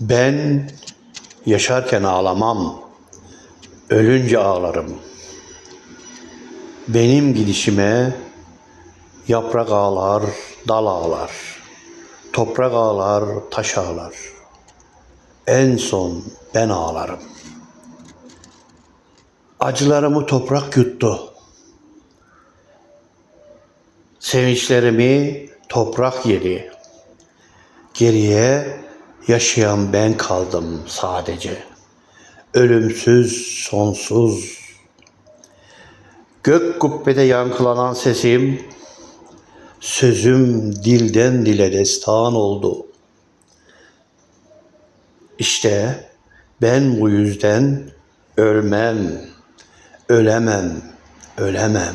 Ben yaşarken ağlamam, ölünce ağlarım. Benim gidişime yaprak ağlar, dal ağlar. Toprak ağlar, taş ağlar. En son ben ağlarım. Acılarımı toprak yuttu. Sevinçlerimi toprak yedi. Geriye yaşayan ben kaldım sadece. Ölümsüz, sonsuz. Gök kubbede yankılanan sesim, sözüm dilden dile destan oldu. İşte ben bu yüzden ölmem, ölemem, ölemem.